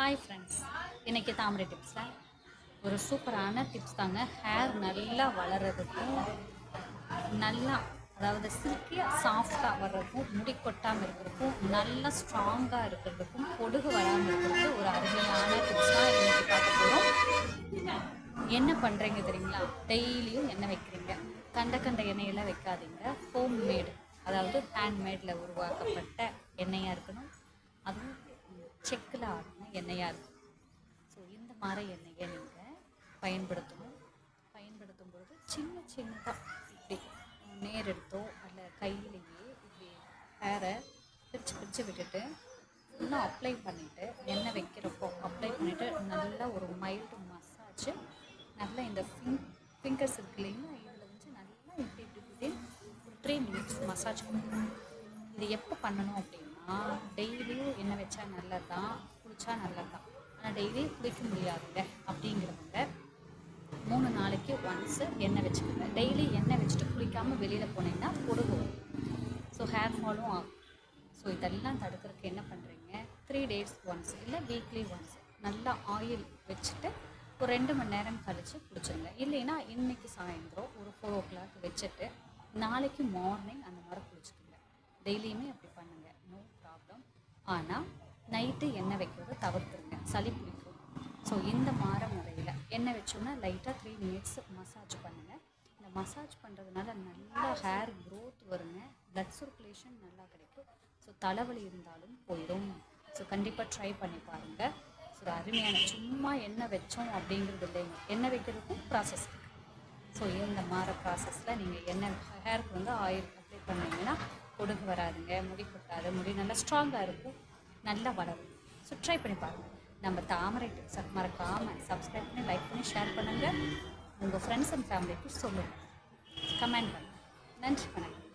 Hi friends இன்றைக்கி தாமரை டிப்ஸில் ஒரு சூப்பரான டிப்ஸ் தாங்க. ஹேர் நல்லா வளர்கிறதுக்கும் நல்லா அதாவது சில்கியாக சாஃப்டாக வர்றதுக்கும் முடி கொட்டாமல் இருக்கிறதுக்கும் நல்லா ஸ்ட்ராங்காக இருக்கிறதுக்கும் பொடுகு வராமல் இருக்கிறதுக்கு ஒரு அருமையான டிப்ஸ் தான் இன்றைக்கி பார்க்க போகிறோம் என்ன பண்ணுறீங்க தெரியுங்களா? டெய்லியும் எண்ணெய் வைக்கிறீங்க. கண்ட கண்ட எண்ணெயெல்லாம் வைக்காதீங்க. ஹோம் மேடு அதாவது ஹேண்ட்மேடில் உருவாக்கப்பட்ட எண்ணெயாக இருக்கணும். அதுவும் செக்கில் ஆகும் எண்ணெயாக இருக்கும். ஸோ இந்த மாதிரி எண்ணெயை நீங்கள் பயன்படுத்தணும். பயன்படுத்தும் பொழுது சின்ன சின்னதாக இப்படி நேர் எடுத்தோ அல்ல கையிலேயே இப்படி ஹேரை பிரித்து பிரித்து விட்டுட்டு ஃபுல்லாக அப்ளை பண்ணிவிட்டு எண்ணெய் வைக்கிறப்போ அப்ளை பண்ணிவிட்டு நல்லா ஒரு மைல்டு மசாஜ் நல்லா இந்த ஃபிங் ஃபிங்கர்ஸ் இருக்கு இல்லைங்களா? இதில் வந்து நல்லா இப்படி இப்படி இப்படி ஒரு த்ரீ மினிட்ஸ் மசாஜ் பண்ணணும் இது எப்போ பண்ணணும் அப்படின்னா டெய்லியும் எண்ணெய் வச்சா நல்லது தான் குடித்தா நல்லது தான் ஆனால் டெய்லியும் குளிக்க முடியாதுங்க அப்படிங்கிறவங்க மூணு நாளைக்கு ஒன்ஸு எண்ணெய் வச்சுக்கோங்க. டெய்லி எண்ணெய் வச்சுட்டு குளிக்காமல் வெளியில் போனீங்கன்னா பொடுவோம் ஸோ ஹேர் ஃபாலும் ஆகும். ஸோ இதெல்லாம் தடுக்கிறதுக்கு என்ன பண்ணுறீங்க த்ரீ டேஸ் ஒன்ஸ் இல்லை வீக்லி ஒன்ஸ் நல்லா ஆயில் வச்சுட்டு ஒரு ரெண்டு மணி நேரம் கழித்து குடிச்சிருங்க. இல்லைன்னா இன்றைக்கி சாயந்தரம் ஒரு ஃபோர் ஓ கிளாக் வச்சுட்டு நாளைக்கு மார்னிங் அந்த மாதிரி குளிச்சுக்கோங்க டெய்லியுமே அப்படி பண்ணுங்கள் நோ ப்ராப்ளம் ஆனால் நைட்டு எண்ணெய் வைக்கிறத தவிர்த்துருங்க சளி பிடிக்கும். ஸோ இந்த மாற முறையில் எண்ணெய் வச்சோம்னா லைட்டாக த்ரீ மினிட்ஸ் மசாஜ் பண்ணுங்கள் இந்த மசாஜ் பண்ணுறதுனால நல்லா ஹேர் க்ரோத் வருங்க. பிளட் சர்க்குலேஷன் நல்லா கிடைக்கும். ஸோ தலைவலி இருந்தாலும் போயிடும் ஸோ கண்டிப்பாக ட்ரை பண்ணி பாருங்கள் ஸோ அருமையான சும்மா எண்ணெய் வச்சோம் அப்படிங்கிறது இல்லைங்க. எண்ணெய் வைக்கிறதுக்கும் ப்ராசஸ் இருக்குது ஸோ இந்த மாற ப்ராசஸில் நீங்கள் எண்ணெய் ஹேருக்கு வந்து ஆயில் அப்ளை பண்ணீங்கன்னா கொடுக்கு வராதுங்க. முடி கொட்டாது. முடி நல்லா ஸ்ட்ராங்காக இருக்கும். நல்லா வளரும். ஸோ ட்ரை பண்ணி பாருங்கள் நம்ம தாமரை டிப்ஸை மறக்காமல் சப்ஸ்கிரைப் பண்ணி லைக் பண்ணி ஷேர் பண்ணுங்கள் உங்கள் ஃப்ரெண்ட்ஸ் அண்ட் ஃபேமிலிக்கு சொல்லுங்கள் கமெண்ட் பண்ணுங்கள் நன்றி வணக்கம்.